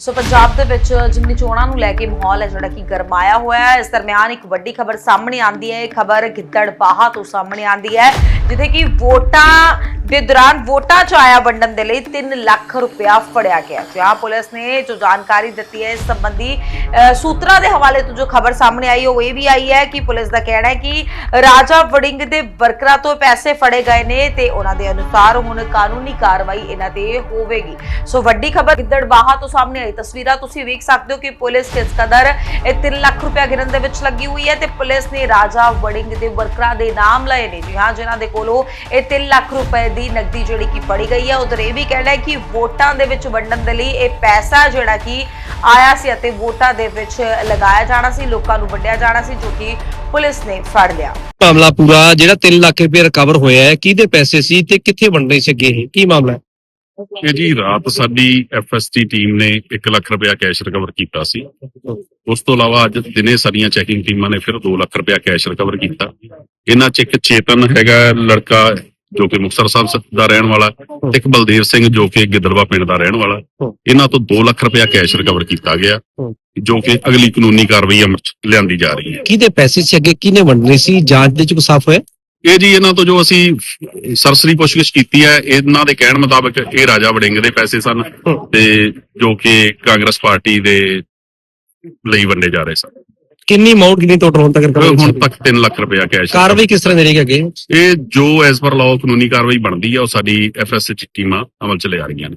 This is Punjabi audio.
ਸੋ ਪੰਜਾਬ ਦੇ ਵਿੱਚ ਜਿਮਨੀ ਚੋਣਾਂ ਨੂੰ ਲੈ ਕੇ ਮਾਹੌਲ ਹੈ ਜਿਹੜਾ ਕਿ ਗਰਮਾਇਆ ਹੋਇਆ ਹੈ, ਇਸ ਦਰਮਿਆਨ ਇੱਕ ਵੱਡੀ ਖਬਰ ਸਾਹਮਣੇ ਆਂਦੀ ਹੈ, ਇਹ ਖਬਰ ਗਿੱਦੜਬਾਹਾ ਤੋਂ ਸਾਹਮਣੇ ਆਂਦੀ ਹੈ ਜਿੱਥੇ ਕਿ ਵੋਟਾਂ ਦੇ ਦੌਰਾਨ ਵੋਟਾਂ ਚ ਆਇਆ ਵੰਡਣ ਦੇ ਲਈ 3 ਲੱਖ ਰੁਪਇਆ ਫੜਿਆ ਗਿਆ ਜਿਹਾਂ ਪੁਲਿਸ ਨੇ ਜੋ ਜਾਣਕਾਰੀ ਦਿੱਤੀ ਹੈ, ਇਸ ਸੰਬੰਧੀ ਸੂਤਰਾਂ ਦੇ ਹਵਾਲੇ ਤੋਂ ਜੋ ਖਬਰ ਸਾਹਮਣੇ ਆਈ, ਉਹ ਇਹ ਵੀ ਆਈ ਹੈ ਕਿ ਪੁਲਿਸ ਦਾ ਕਹਿਣਾ ਹੈ ਕਿ ਰਾਜਾ ਵੜਿੰਗ ਦੇ ਵਰਕਰਾਂ ਤੋਂ ਪੈਸੇ ਫੜੇ ਗਏ ਨੇ ਤੇ ਉਹਨਾਂ ਦੇ ਅਨੁਸਾਰ ਹੁਣ ਕਾਨੂੰਨੀ ਕਾਰਵਾਈ ਇਹਨਾਂ ਤੇ ਹੋਵੇਗੀ। ਸੋ ਵੱਡੀ ਖਬਰ ਗਿੱਦੜਬਾਹਾ ਤੋਂ ਸਾਹਮਣੇ ਆਈ ਤਸਵੀਰਾਂ ਤੁਸੀਂ ਵੇਖ ਸਕਦੇ ਹੋ ਕਿ ਪੁਲਿਸ ਕਿਸ ਕਦਰ ਇਹ 3 ਲੱਖ ਰੁਪਇਆ ਗਿਰਨ ਦੇ ਵਿੱਚ ਲੱਗੀ ਹੋਈ ਹੈ ਤੇ ਪੁਲਿਸ ਨੇ ਰਾਜਾ ਵੜਿੰਗ ਦੇ ਵਰਕਰਾਂ ਦੇ ਨਾਮ ਲਏ ਨੇ। ਜੀ ਹਾਂ, ਜਿਨ੍ਹਾਂ ਦੇ ਕੋਲੋਂ ਇਹ 3 ਲੱਖ ਰੁਪਏ ਦੀ ਨਕਦੀ ਜਿਹੜੀ ਕਿ ਫੜੀ ਗਈ ਹੈ ਉਧਰ ਇਹ ਵੀ ਕਹਿਣਾ ਹੈ ਕਿ ਵੋਟਾਂ ਦੇ ਵਿੱਚ ਵੰਡਣ ਦੇ ਲਈ ਇਹ ਪੈਸਾ ਜਿਹੜਾ ਕਿ ਆਇਆ ਸੀ ਅਤੇ ਵੋਟਾਂ ਦੇ ਵਿੱਚ ਲਗਾਇਆ ਜਾਣਾ ਸੀ ਲੋਕਾਂ ਨੂੰ ਵੰਡਿਆ ਜਾਣਾ ਸੀ ਜੋ ਕਿ ਪੁਲਿਸ ਨੇ ਫੜ ਲਿਆ। ਮਾਮਲਾ ਪੂਰਾ ਜਿਹੜਾ 3 ਲੱਖ ਰੁਪਏ ਰਿਕਵਰ ਹੋਇਆ ਹੈ ਕਿਹਦੇ ਪੈਸੇ ਸੀ ਤੇ ਕਿੱਥੇ ਵੰਡਣੇ ਸੀ ਅੱਗੇ ਇਹ? ਕੀ ਮਾਮਲਾ ਹੈ? ਇਹ ਜੀ ਰਾਤ ਸਾਡੀ ਐਫਐਸਟੀ ਟੀਮ ਨੇ 1 ਲੱਖ ਰੁਪਇਆ ਕੈਸ਼ ਰਿਕਵਰ ਕੀਤਾ ਸੀ। ਉਸ ਤੋਂ ਇਲਾਵਾ ਅੱਜ ਦਿਨੇ ਸਾਡੀਆਂ ਚੈਕਿੰਗ ਟੀਮਾਂ ਨੇ ਫਿਰ 2 ਲੱਖ ਰੁਪਇਆ ਕੈਸ਼ ਰਿਕਵਰ ਕੀਤਾ। ਇਹਨਾਂ 'ਚ ਇੱਕ ਚੇਤਨ ਹੈਗਾ ਲੜਕਾ ਜੋ ਕਿ ਮੁਕਤਸਰ ਸਾਹਿਬ ਦਾ ਰਹਿਣ ਵਾਲਾ ਇੱਕ ਬਲਦੇਵ ਸਿੰਘ ਜੋ ਕਿ ਗਿੱਦੜਵਾ ਪਿੰਡ ਦਾ ਰਹਿਣ ਵਾਲਾ ਇਹਨਾਂ ਤੋਂ 2 ਲੱਖ ਰੁਪਇਆ ਕੈਸ਼ ਰਿਕਵਰ ਕੀਤਾ ਗਿਆ ਜੋ ਕਿ ਅਗਲੀ ਕਾਨੂੰਨੀ ਕਾਰਵਾਈ ਅਮਲ 'ਚ ਲਿਆਂਦੀ ਜਾ ਰਹੀ ਹੈ। ਕਿਹਦੇ ਪੈਸੇ ਸੀ ਅੱਗੇ? ਕਿਹਨੇ ਵੰਡਣੇ ਸੀ? ਜਾਂਚ ਦੇ ਚ ਸਾਫ਼ ਹੋਇਆ? ਇਹ ਜੀ ਇਹਨਾਂ ਤੋਂ ਜੋ ਅਸੀਂ ਸਰਸਰੀ ਪੁੱਛਗਿੱਛ ਕੀਤੀ ਹੈ ਇਹਨਾਂ ਦੇ ਕਹਿਣ ਮੁਤਾਬਕ ਇਹ ਰਾਜਾ ਵੜਿੰਗ ਦੇ ਪੈਸੇ ਸਨ ਤੇ ਜੋ ਕਿ ਕਾਂਗਰਸ ਪਾਰਟੀ ਦੇ ਲਈ ਵੰਡੇ ਜਾ ਰਹੇ ਸਨ। ਕਿੰਨੀ ਅਮਾਉਂਟ ਕਿੰਨੀ ਟੋਟਲ ਹੁਣ ਤੱਕ recover ਹੁਣ? ਤੱਕ 3 ਲੱਖ ਰੁਪਇਆ ਕੈਸ਼ ਕਾਰਵਾਈ ਕਿਸ ਤਰ੍ਹਾਂ ਦੀ ਰਹੇਗੀ ਅੱਗੇ? ਇਹ ਜੋ ਐਸ ਪਰ ਲਾਅ ਕਾਨੂੰਨੀ ਕਾਰਵਾਈ ਬਣਦੀ ਹੈ ਉਹ ਸਾਡੀ ਐਫਐਸ ਟੀਮਾਂ ਅਮਲ ਚ ਲਿਆ ਰਹੀਆਂ ਨੇ।